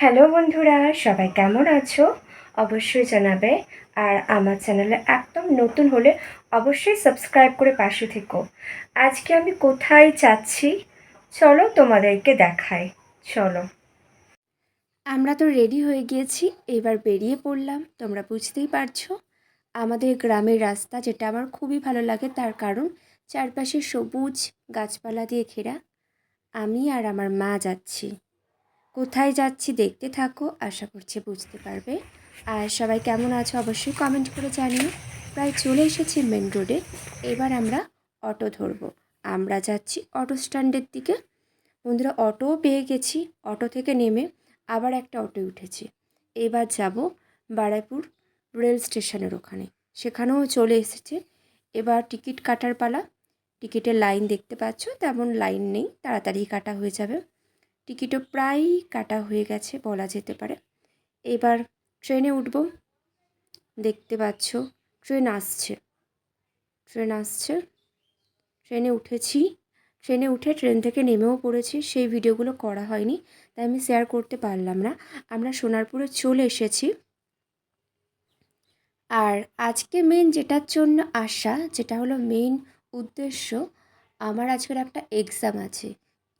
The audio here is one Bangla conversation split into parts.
হ্যালো বন্ধুরা, সবাই কেমন আছো? অবশ্যই জানাবে। আর আমার চ্যানেলে একদম নতুন হলে অবশ্যই সাবস্ক্রাইব করে পাশে থেকো। আজকে আমি কোথায় যাচ্ছি? চলো তোমাদেরকে দেখাই। চলো। আমরা তো রেডি হয়ে গিয়েছি, এবার বেরিয়ে পড়লাম, তোমরা বুঝতেই পারছ। আমাদের গ্রামের রাস্তা যেটা আমার খুবই ভালো লাগে, তার কারণ চারপাশে সবুজ গাছপালা দিয়ে ঘেরা। আমি আর আমার মা যাচ্ছি। কোথায় যাচ্ছি দেখতে থাকো, আশা করছি বুঝতে পারবে। আর সবাই কেমন আছো অবশ্যই কমেন্ট করে জানিও। প্রায় চলে এসেছি মেন রোডে এবার আমরা অটো ধরবো। আমরা যাচ্ছি অটো স্ট্যান্ডের দিকে। বন্ধুরা অটোও পেয়ে গেছি। অটো থেকে নেমে আবার একটা অটো উঠেছি। এবার যাব বারাইপুর রেল স্টেশনের ওখানে। সেখানেও চলে এসেছে। এবার টিকিট কাটার পালা। টিকিটের লাইন দেখতে পাচ্ছ, তেমন লাইন নেই। তাড়াতাড়ি কাটা হয়ে যাবে। টিকিটও প্রায় কাটা হয়ে গেছে বলা যেতে পারে। এবার ট্রেনে উঠব। দেখতে পাচ্ছ, ট্রেন আসছে। ট্রেন আসছে। ট্রেনে উঠেছি। ট্রেনে উঠে ট্রেন থেকে নেমেও পড়েছি। সেই ভিডিওগুলো করা হয়নি, তাই আমি শেয়ার করতে পারলাম না। আমরা সোনারপুরে চলে এসেছি। আর আজকে মেন যেটার জন্য আসা যেটা হলো মেন উদ্দেশ্য, আমার আজকের একটা এক্সাম আছে।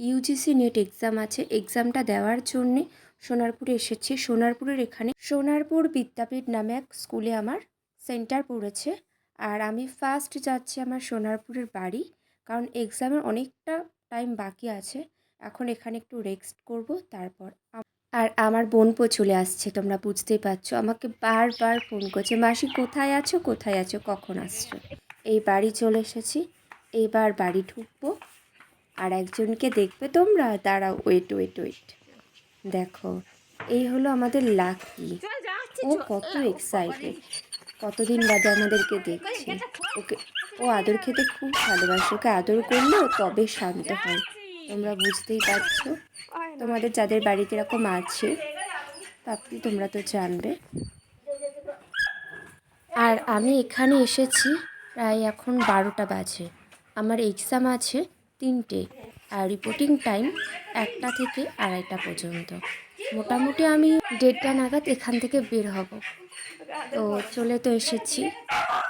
ইউজিসি নেট এক্সাম আছে। এক্সামটা দেওয়ার জন্যে সোনারপুরে এসেছি। সোনারপুরের এখানে সোনারপুর বিদ্যাপীঠ নামে এক স্কুলে আমার সেন্টার পড়েছে। আর আমি ফার্স্ট যাচ্ছি আমার সোনারপুরের বাড়ি, কারণ এক্সামের অনেকটা টাইম বাকি আছে। এখন এখানে একটু রেস্ট করব, তারপর আর আমার বোনপো চলে আসছে, তোমরা বুঝতেই পারছ। আমাকে বারবার ফোন করছে, মাসি, কোথায় আছো? কোথায় আছো? কখন আসছো? এই বাড়ি চলে এসেছি। এবার বাড়ি ঢুকবো। আর একজনকে দেখবে তোমরা? দাঁড়াও ওয়েট ওয়েট ওয়েট দেখো, এই হলো আমাদের লাকি। ও কত এক্সাইটেড কতদিন বাদে আমাদেরকে দেখছে। ওকে, ও আদর খেতে খুব ভালোবাসে। ওকে আদর করলে তবে শান্ত হয়। তোমরা বুঝতেই পারছ? তোমাদের যাদের বাড়িতে এরকম আছে, তাতে তোমরা তো জানবে। আর আমি এখানে এসেছি প্রায় এখন বারোটা বাজে। আমার এক্সাম আছে তিনটে। আর রিপোর্টিং টাইম একটা থেকে আড়াইটা পর্যন্ত। মোটামুটি আমি দেড়টা নাগাদ এখান থেকে বের হব। তো চলে তো এসেছি।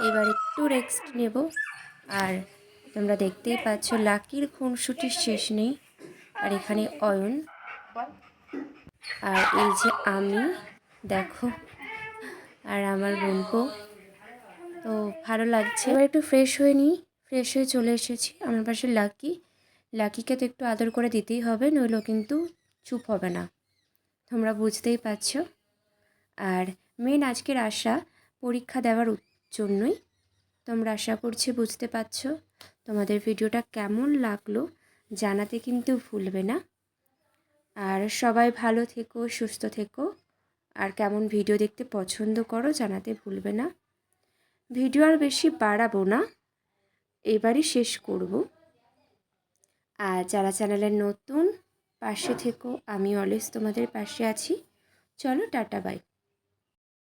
এবার একটু রেস্ট নেব। আর তোমরা দেখতেই পাচ্ছ, লাকির খুনসুটির শেষ নেই। আর এখানে অয়ন। আর এই যে আমি, দেখো। আর আমার বোনপো। তো ভালো লাগছে। এবার একটু ফ্রেশ হয়ে নিই। ফ্রেশ হয়ে চলে এসেছি। আমার পাশে লাকি। লাকিকে তো একটু আদর করে দিতেই হবে নইলেও কিন্তু চুপ হবে না। তোমরা বুঝতেই পারছ। আর মেন আজকের আশা, পরীক্ষা দেওয়ার জন্যই। তোমরা আশা করছি বুঝতে পারছ তোমাদের ভিডিওটা কেমন লাগল, জানাতে কিন্তু ভুলবে না। আর সবাই ভালো থেকো, সুস্থ থেকো। আর কেমন ভিডিও দেখতে পছন্দ করো, জানাতে ভুলবে না। ভিডিও আর বেশি বাড়াবো না। এবারই শেষ করব। আর যারা চ্যানেলের নতুন পাশে থেকো। আমি অলওয়েজ তোমাদের পাশে আছি। চলো টাটা বাই।